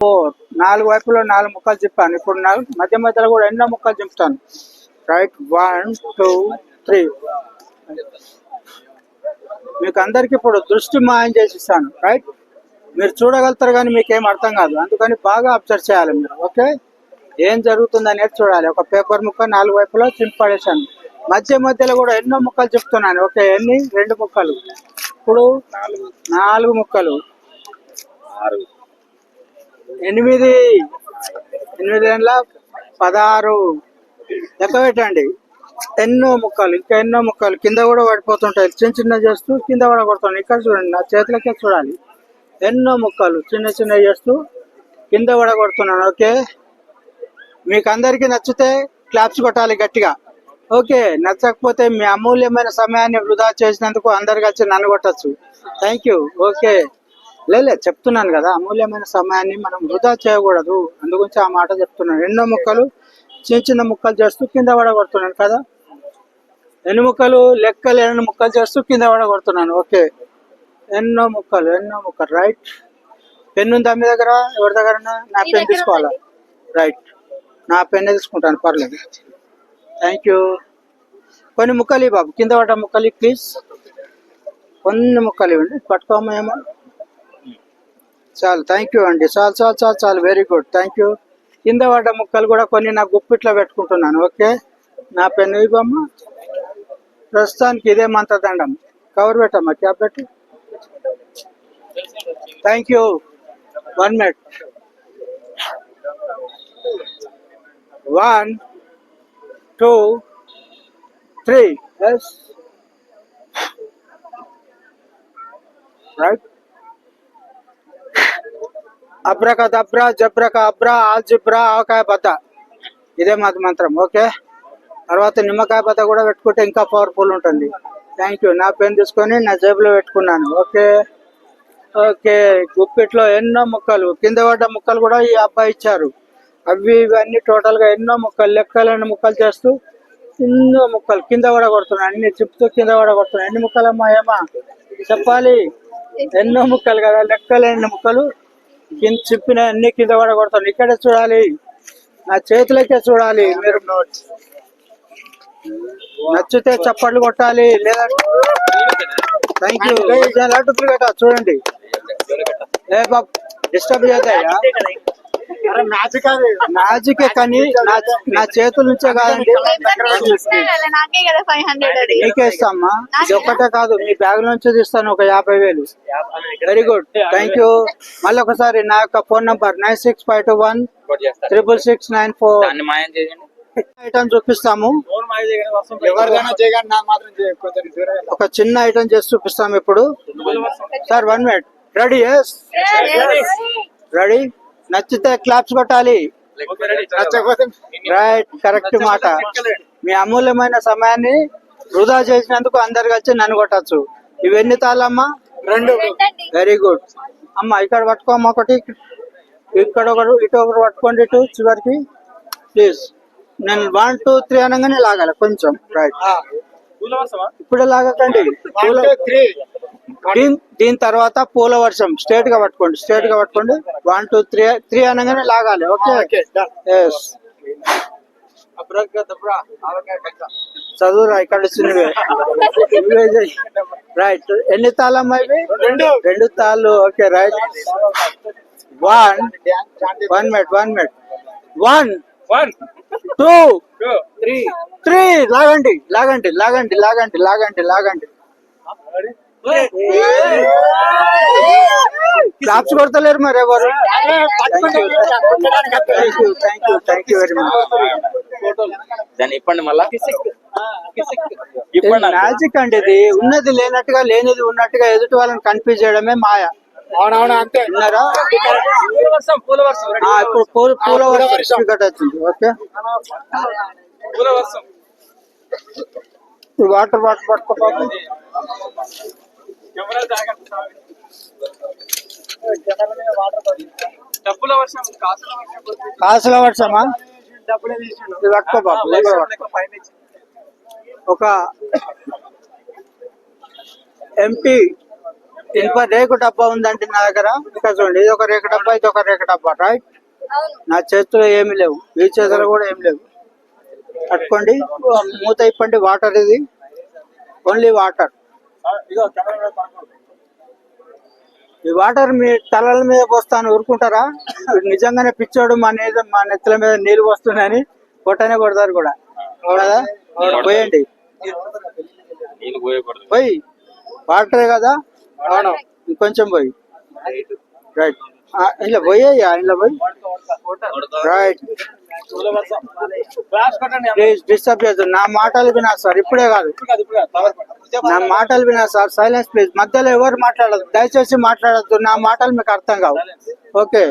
Four నాలుగు వైపులో నాలుగు ముక్కలు చెప్పాను. ఇప్పుడు నాలుగు మధ్య మధ్యలో కూడా ఎన్నో ముక్కలు చెప్తాను. Right one two three. మీకు అందరికి ఇప్పుడు దృష్టి మాయం చేసిస్తాను రైట్? మీరు చూడగలుగుతారు కానీ మీకు ఏం అర్థం కాదు. అందుకని బాగా అబ్జర్వ్ చేయాలి మీరు ఓకే? ఏం జరుగుతుంది అనేది చూడాలి. ఒక పేపర్ ముక్క నాలుగు వైపులో చింపడేశాను. మధ్య మధ్యలో కూడా ఎన్నో ముక్కలు చెప్తున్నాను. ఓకే ఎన్ని? రెండు ముక్కలు. ఇప్పుడు నాలుగు ముక్కలు. ఎనిమిది ఎనిమిది ఏళ్ళ పదహారు లెక్క పెట్టండి ఎన్నో ముక్కలు ఇంకా ఎన్నో ముక్కలు కింద కూడా పడిపోతుంటాయి. చిన్న చిన్న చేస్తూ కింద కూడా కొడుతున్నాయి ఇక్కడ చూడండి నా చేతులకే చూడాలి. ఎన్నో ముక్కలు చిన్న చిన్న చేస్తూ కింద కూడా కొడుతున్నాను ఓకే? మీకు అందరికీ నచ్చితే క్లాప్స్ కొట్టాలి గట్టిగా. ఓకే? నచ్చకపోతే మీ అమూల్యమైన సమయాన్ని వృధా చేసినందుకు అందరు కలిసి నన్ను కొట్టచ్చు. Thank you okay? లేలే చెప్తున్నాను కదా అమూల్యమైన సమయాన్ని మనం వృధా చేయకూడదు. అందుగురించి ఆ మాట చెప్తున్నాను. ఎన్నో ముక్కలు చిన్న చిన్న ముక్కలు చేస్తూ కింద పడగొడుతున్నాను కదా. ఎన్ని ముక్కలు లెక్కలు ఎన్ని ముక్కలు చేస్తూ కింద పడగొడుతున్నాను. ఓకే. ఎన్నో ముక్కలు ఎన్నో ముక్కలు. రైట్. పెన్ ఉందా మీ దగ్గర? ఎవరి దగ్గర నా పెన్ తీసుకోవాలా? రైట్. నా పెన్ తీసుకుంటాను పర్లేదు. Thank you. కొన్ని ముక్కలు బాబు. కింద పడ్డ ముక్కలు ప్లీజ్. కొన్ని ముక్కలు ఇవ్వండి. పట్టుకోమా ఏమో. చాలు థ్యాంక్ యూ అండి. చాలు చాలు చాలు చాలు వెరీ గుడ్ థ్యాంక్ యూ కింద పడ్డ ముక్కలు కూడా కొన్ని నా గుప్పిట్లో పెట్టుకుంటున్నాను ఓకే? నా పెన్ను ఇవ్వమ్మ. ప్రస్తుతానికి ఇదే మంత్రదండం. కవర్ పెట్టమ్మా క్యాప్ పెట్టు. Thank you one minute one two three yes right abracadabra జబ్రక అబ్రా ఆల్జిబ్రా ఆవకాయ బద్ద ఇదే మాది మంత్రం ఓకే? తర్వాత నిమ్మకాయ బద్ద కూడా పెట్టుకుంటే ఇంకా పవర్ఫుల్ ఉంటుంది. థ్యాంక్ యూ నా పెన్ తీసుకొని నా జేబులో పెట్టుకున్నాను ఓకే? ఓకే గుప్పిట్లో ఎన్నో ముక్కలు కింద పడ్డ ముక్కలు కూడా ఈ అబ్బాయి ఇచ్చారు. అవి ఇవన్నీ టోటల్గా ఎన్నో ముక్కలు లెక్కలేని ముక్కలు చేస్తూ ఎన్నో ముక్కలు కింద కూడా కొడుతున్నాను అన్ని చెప్తూ కింద కూడా కొడుతున్నాను ఎన్ని ముక్కలమ్మా ఏమా? చెప్పాలి. ఎన్నో ముక్కలు కదా లెక్కలేని ముక్కలు. కింద చెప్పిన అన్ని కింద కూడా కొడతాను. ఇక్కడే చూడాలి. నా చేతులకే చూడాలి. మీరు నచ్చితే చప్పట్లు కొట్టాలి. లేదా థ్యాంక్ యూ చూడండి. ఏ బాబు డిస్టర్బ్ చేద్దాయా? మ్యాజిక్ కానీ నా నా చేతుల నుంచే కాదండి. నాకే కదా ఫైవ్ హండ్రెడ్ అది. మీకే ఇస్తామ్మా ఇది ఒక్కటే కాదు. మీ బ్యాగ్ నుంచి తీస్తాను ఒక యాభై వేలు. వెరీ గుడ్ థ్యాంక్ యూ మళ్ళీ ఒకసారి నా యొక్క phone number nine six five two one triple six nine four. Item చూపిస్తాము. ఒక చిన్న ఐటమ్ చేసి చూపిస్తాము ఇప్పుడు. Sir one minute ready ready నచ్చితే క్లాప్స్ కొట్టాలి. రైట్ కరెక్ట్ మాట. మీ అమూల్యమైన సమయాన్ని వృధా చేసినందుకు అందరు కలిసి నన్ను కొట్టచ్చు. ఇవన్నీ తాళమ్మా రెండు. వెరీ గుడ్ అమ్మా ఇక్కడ పట్టుకోమ్మా ఒకటి. ఇక్కడ ఒకరు ఇటు ఒకరు పట్టుకోండి ఇటు చివరికి. ప్లీజ్ నేను వన్ టూ త్రీ అనగానే లాగాలి కొంచెం. రైట్ ఇప్పుడే లాగకండి దీని దీని తర్వాత పూల వర్షం స్ట్రేట్గా పట్టుకోండి. స్ట్రేట్గా పట్టుకోండి. వన్ టూ త్రీ త్రీ అనగానే లాగాలి. ఓకే. ఎస్ చదువురా ఇక్కడ రైట్ ఎన్ని తాళమ్మా ఇవి? రెండు. రెండు తాళ్ళు. Okay right one one minute one minute one one two three three లాగండి లాగండి లాగండి లాగండి లాగండి లాగండి. క్లాప్స్ కొడతలేరు మరి ఎవరు? Thank you thank you thank you very much దాన్ని ఇప్పండి మళ్ళా. మ్యాజిక్ అండి ఇది. ఉన్నది లేనట్టుగా లేనిది ఉన్నట్టుగా ఎదుటి వాళ్ళని కన్ఫ్యూజ్ చేయడమే మాయ. అవునవును అంతే. విన్నారా పూల వర్షం పూల వర్షం. ఆ, ఇప్పుడు పూల పూల వర్షం టికెట్ వచ్చింది ఓకే. పూల వర్షం. ఈ వాటర్ వాటర్ పట్టుకోపాకు డబ్బుల వర్షం కాసుల వర్షం. కాసుల వర్షమా? ఇది పట్టుకో బాబు ఇది కూడా పట్టుకో. ఒక ఎంపీ ఇనుప రేకు డబ్బా ఉందండి నా దగ్గర. ఇక్కడ చూడండి ఇది ఒక రేకు డబ్బా ఇది ఒక రేకు డబ్బా రైట్ నా చేతిలో ఏమీ లేవు. ఈ చేతిలో కూడా ఏమి లేవు. పట్టుకోండి మూత ఇప్పండి వాటర్ ఇది. ఓన్లీ వాటర్ ఈ వాటర్ మీ తలల మీద పోస్తాను ఊరుకుంటారా? నిజంగానే పిచ్చోడు మా మీద మా నెత్తుల మీద నీళ్ళు పోస్తున్నాయని కొట్టనే కొడతారు కూడా. కదా పోయండి. పోయి. వాటరే కదా. అవును. ఇంకొంచెం పోయి. రైట్ ఇలా పోయేయ్యా ఇలా పోయి. రైట్ ప్లీజ్ డిస్టర్బ్ చేయొద్దు. నా మాటలు వినా సార్ ఇప్పుడే కాదు. నా మాటలు వినా సార్ సైలెన్స్ ప్లీజ్ మధ్యలో ఎవరు మాట్లాడదు? దయచేసి మాట్లాడద్దు. నా మాటలు మీకు అర్థం కావు. ఓకే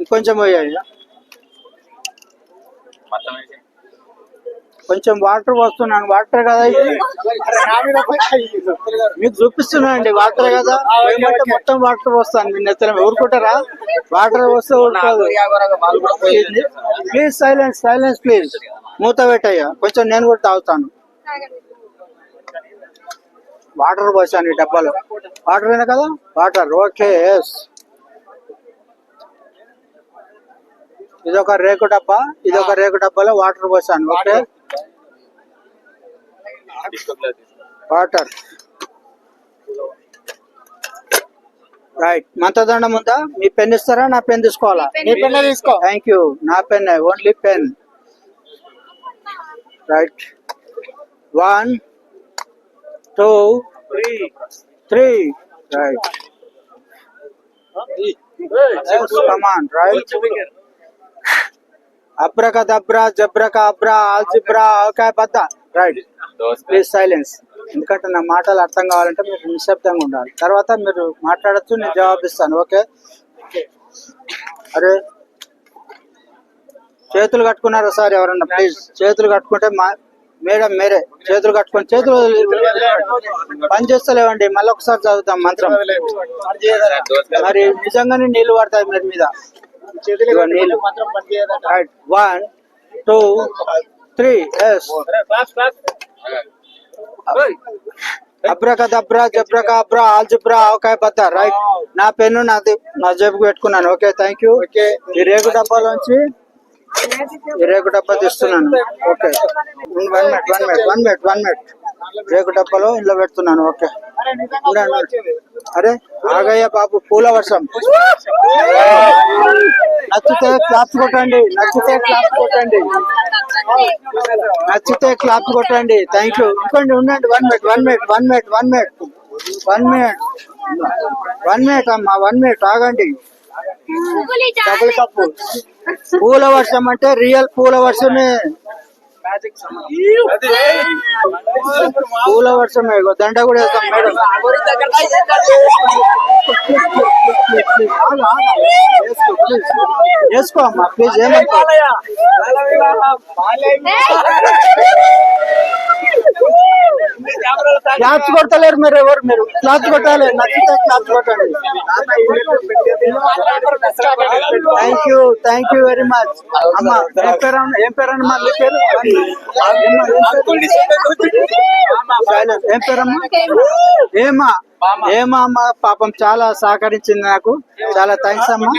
ఇంకొంచెం పోయాయి కొంచెం వాటర్ పోస్తున్నాను. వాటర్ కదా ఇది? మీకు చూపిస్తున్నానండి వాటర్ కదా. ఏమంటే మొత్తం వాటర్ పోస్తాను. మీ నెత్తల ఊరుకుంటారా? వాటర్ వస్తే ఊరుకోదు. Please silence silence please. మూత పెట్టయ్యా. కొంచెం నేను కూడా తాగుతాను. వాటర్ పోసాను ఈ డబ్బాలో. వాటర్ అయినా కదా? వాటర్. ఓకే ఎస్ ఇది ఒక రేకు డబ్బా. ఇది ఒక రేకు డబ్బాలో వాటర్ పోసాను. ఓకే. వాటర్. రైట్ మంతదండం ఉందా? మీ పెన్ ఇస్తారా? నా పెన్ తీసుకోవాలా? నీ పెన్ తీసుకో. థ్యాంక్ యూ నా pen only pen right one two three right come on right abracadabra జబ్రక అబ్రా ఆల్జిబ్రా ఓకే బద్ద రైట్ ప్లీజ్ సైలెన్స్ ఎందుకంటే నా మాటలు అర్థం కావాలంటే మీరు నిశ్శబ్దంగా ఉండాలి. తర్వాత మీరు మాట్లాడచ్చు నేను జవాబు ఇస్తాను. ఓకే అరే చేతులు కట్టుకున్నారా సార్ ఎవరన్నా? ప్లీజ్ చేతులు కట్టుకుంటే మా మేడం మీరే చేతులు కట్టుకొని చేతులు పని చేస్తలేవండి. మళ్ళీ ఒకసారి చదువుతాం మంత్రం. మరి నిజంగానే నీళ్ళు పడతాయి మీరు మీద? ఇదిగో నీళ్ళు right one two three yes abracadabra జబ్రక అబ్రా ఆల్జిబ్రా అవకాయ బద్ద రైట్. నా పెన్ను నాది. నా జేబుకు పెట్టుకున్నాను. ఓకే థ్యాంక్ యూ ఈ రేగు డబ్బాలోంచి ఈ రేగు డబ్బా తీస్తున్నాను. Okay. One minute one minute one minute one minute రేగు డబ్బాలో ఇంట్లో పెడుతున్నాను ఓకే. అరే ఆగయ్య బాబు పూల వర్షం. నచ్చితే క్లాప్స్ కొట్టండి. నచ్చితే క్లాప్స్ కొట్టండి. నచ్చితే క్లాప్ కొట్టండి. థ్యాంక్ యూ ఇంకోండి ఉండండి. One minute one minute one minute one minute one minute one minute అమ్మా వన్ మినిట్ ఆగండి. డబుల్ కప్పు పూల వర్షం అంటే రియల్ పూల వర్షమే. పూల వర్షమే. దండ కూడా వేస్తాం మేడం. ఆగు, ఆగు. వేసుకో, ప్లీజ్. వేసుకో అమ్మా ప్లీజ్ ఏమనుకో క్లాత్ కొట్టలేరు మీరు ఎవరు? మీరు క్లాత్ కొట్టాలి. నచ్చితే క్లాత్ కొట్టండి. Thank you thank you very much అమ్మా ఏం పేరు ఏం పేరు అమ్మా మీ పేరు? ఏం పేరు? ఏం పేరమ్మా ఏమా ఏమా అమ్మ పాపం చాలా సహకరించింది నాకు. చాలా థ్యాంక్స్ అమ్మా.